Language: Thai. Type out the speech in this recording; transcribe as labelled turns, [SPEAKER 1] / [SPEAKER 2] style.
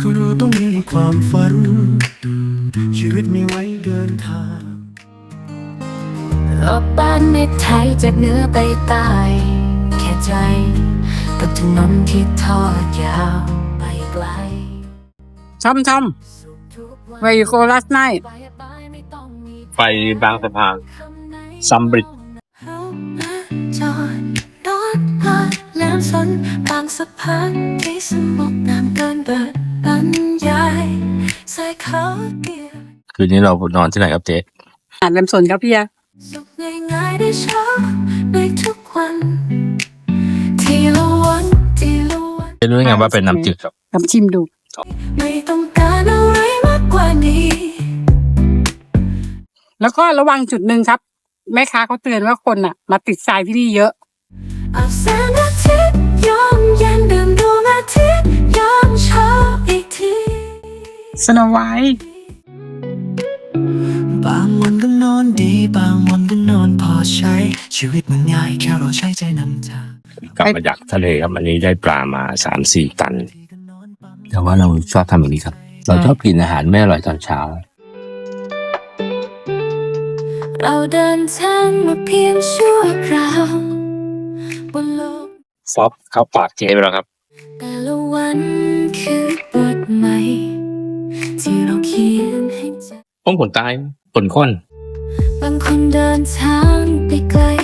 [SPEAKER 1] ก็เราต้องมีความฝัน ชีวิตมีไว้เดินทาง
[SPEAKER 2] รถบ้านในไทยจากเหนือไปใต้แค่ใจ กับถนนที่ทอดยาวไปไกล
[SPEAKER 3] Tom Tom
[SPEAKER 2] สุขทุกวัน
[SPEAKER 3] where you go last night
[SPEAKER 2] ไปไปไม่ต้องมี
[SPEAKER 4] ไปบางสะพานซัมบริดา
[SPEAKER 2] งสะพานที่สงบน้ำเกินเบิดบรรยายใส่เขาเดียว
[SPEAKER 4] คืนนี้เรานอนที่ไหนครับเจ๊
[SPEAKER 3] อ่านลำสนครับพี่ยา
[SPEAKER 2] สุขง่ายๆได้เช้าในทุกวันทีละวันทีละวัน
[SPEAKER 4] จะรู้ได้ไงว่าเป็นน้ำจืดครับ
[SPEAKER 3] ลองชิมดู
[SPEAKER 2] ไม่ต้องการอะไรมากกว่านี้
[SPEAKER 3] แล้วก็ระวังจุดหนึ่งครับ แม่ค้าเขาเตือนว่าคนอะ มาติดทรายที่นี่เยอะ
[SPEAKER 2] อาบแสงอาทิตย์ยามเย็นดื่มดวงอาทิตย์ยามเช้าอีกที
[SPEAKER 3] สโนไวท์
[SPEAKER 1] บางวันก็นอนดี บางวันก็นอนพอใช้ ชีวิตมันง่ายแค่เราใช้ใจนำทาง
[SPEAKER 4] กลับมาจากทะเลครับอันนี้ได้ปลามาสามสี่ตัน
[SPEAKER 1] ที่ก็นอนปั๊ม
[SPEAKER 4] แต่ว่าเราชอบทำแบบนี้ครับ เราชอบกินอาหารไม่อร่อยตอนเช้า
[SPEAKER 2] เราเดินทางมาเพียงชั่วคราว บนโลก
[SPEAKER 4] ซอฟเข้าปากเจ๊ไปแล้วครับ
[SPEAKER 2] แต่ละวันคือบทใหม่ที่เราเขียนให้ใจ
[SPEAKER 4] ป้องขนตายขนข้น
[SPEAKER 2] บางคนเดินทางไปไกลเพียง